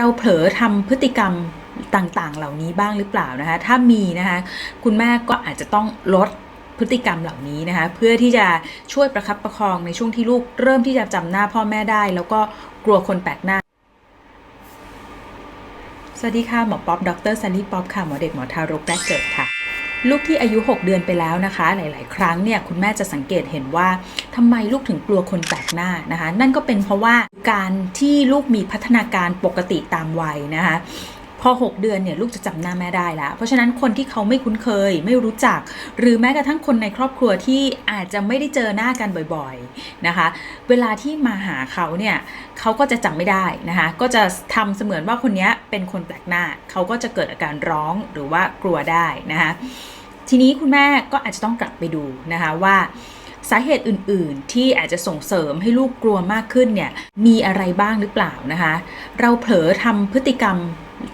เราเผลอทำพฤติกรรมต่างๆ เหล่านี้บ้างหรือเปล่านะคะ ถ้ามีนะคะคุณแม่ก็อาจจะต้องลดพฤติกรรมเหล่านี้นะคะ เพื่อที่จะช่วยประคับประคองในช่วงที่ลูกเริ่มที่จะจำหน้าพ่อแม่ได้ แล้วก็กลัวคนแปลกหน้า สวัสดีค่ะ หมอป๊อป ดรซันนี่ป๊อปค่ะ หมอเด็กหมอทารกแรกเกิดค่ะ ลูกที่อายุ 6 เดือนไปแล้วนะคะ หลาย ๆ ครั้งเนี่ยคุณแม่จะสังเกตเห็นว่าทำไมลูกถึงกลัวคนแปลกหน้านะคะ นั่นก็เป็นเพราะว่าการที่ลูกมีพัฒนาการปกติตามวัยนะคะ พอ 6 เดือนเนี่ยลูกจะจำหน้าแม่ได้แล้ว เพราะฉะนั้นคนที่เขาไม่คุ้นเคย ไม่รู้จัก หรือแม้กระทั่งคนในครอบครัวที่อาจจะไม่ได้เจอหน้ากันบ่อยๆนะคะ เวลาที่มาหาเขาเนี่ยเขาก็จะจำไม่ได้นะคะ ก็จะทำเสมือนว่าคนนี้เป็นคนแปลกหน้า เขาก็จะเกิดอาการร้องหรือว่ากลัวได้นะคะทีนี้คุณแม่ก็อาจจะต้องกลับไปดูนะคะว่าสาเหตุอื่นๆ ที่อาจจะส่งเสริมให้ลูกกลัวมากขึ้นเนี่ยมีอะไรบ้างหรือเปล่านะคะ เราเผลอทำพฤติกรรม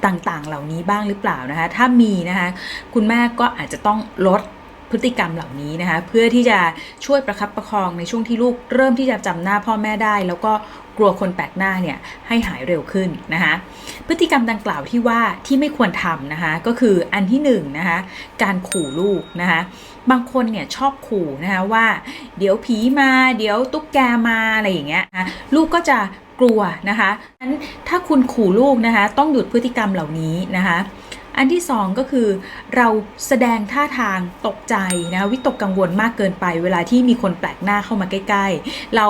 ต่างๆ เหล่านี้บ้างหรือเปล่านะคะ ถ้ามีนะคะคุณแม่ก็อาจจะต้องลดพฤติกรรมเหล่านี้นะคะเพื่อที่จะช่วยประคับประคองในช่วงที่ลูกเริ่มที่จะจำหน้าพ่อแม่ได้ แล้วก็กลัวคนแปลกหน้าเนี่ยให้หายเร็วขึ้นนะคะพฤติกรรมดังกล่าวที่ว่าที่ไม่ควรทำนะคะก็คืออันที่หนึ่งนะคะการขู่ลูกนะคะบางคนเนี่ยชอบขู่นะคะว่า เดี๋ยวผีมาเดี๋ยวตุ๊กแกมาอะไรอย่างเงี้ยนะลูกก็จะ กลัวนะคะงั้นถ้าคุณขู่ลูกนะคะ ต้องหยุดพฤติกรรมเหล่านี้นะคะอันที่สองก็คือเราแสดงท่าทางตกใจนะวิตกกังวลมากเกินไป เวลาที่มีคนแปลกหน้าเข้ามาใกล้ ๆ เรา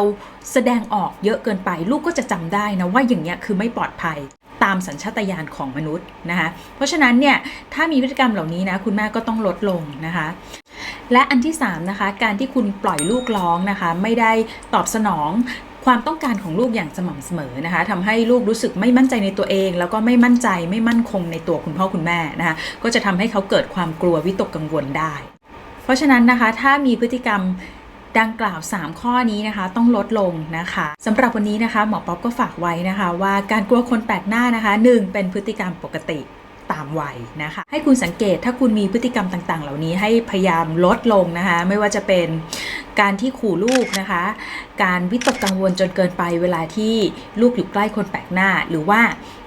แสดงออกเยอะเกินไป ลูกก็จะจำได้นะว่าอย่างเงี้ยคือไม่ปลอดภัยตามสัญชาตญาณของมนุษย์นะคะเพราะฉะนั้นเนี่ยถ้ามีพฤติกรรมเหล่านี้นะคุณแม่ก็ต้องลดลงนะคะและอันที่3นะคะการที่คุณปล่อยลูกร้องนะคะไม่ได้ตอบสนอง ความต้องการของลูกอย่างสม่ำเสมอนะคะทำให้ลูกรู้สึกไม่มั่นใจในตัวเอง แล้วก็ไม่มั่นใจไม่มั่นคงในตัวคุณพ่อคุณแม่นะคะก็จะทำให้เขาเกิดความกลัววิตกกังวลได้ เพราะฉะนั้นนะคะถ้ามีพฤติกรรมดังกล่าว 3 ข้อนี้นะคะต้องลดลงนะคะสำหรับวันนี้นะคะหมอป๊อปก็ฝากไว้นะคะ ว่าการกลัวคนแปลกหน้านะคะ 1. เป็นพฤติกรรมปกติตามวัยนะคะ ให้คุณสังเกตถ้าคุณมีพฤติกรรมต่างๆ เหล่านี้ให้พยายามลดลงนะคะ ไม่ว่าจะเป็น การที่ขู่ลูกนะคะ การวิตกกังวลจนเกินไปเวลาที่ลูกอยู่ใกล้คนแปลกหน้า หรือว่า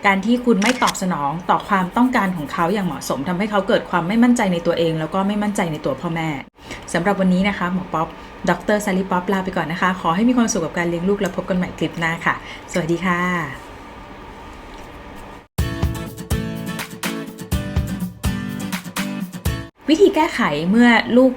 การที่คุณไม่ตอบสนองต่อความต้องการของเขาอย่างเหมาะสมทำให้เขาเกิดความไม่มั่นใจในตัวเอง แล้วก็ไม่มั่นใจในตัวพ่อแม่สำหรับวันนี้นะคะหมอป๊อปดรซารีป๊อปลาไปก่อนนะคะ ขอให้มีความสุขกับการเลี้ยงลูกแล้วพบกันใหม่คลิปหน้าค่ะ สวัสดีค่ะวิธีแก้ไขเมื่อลูก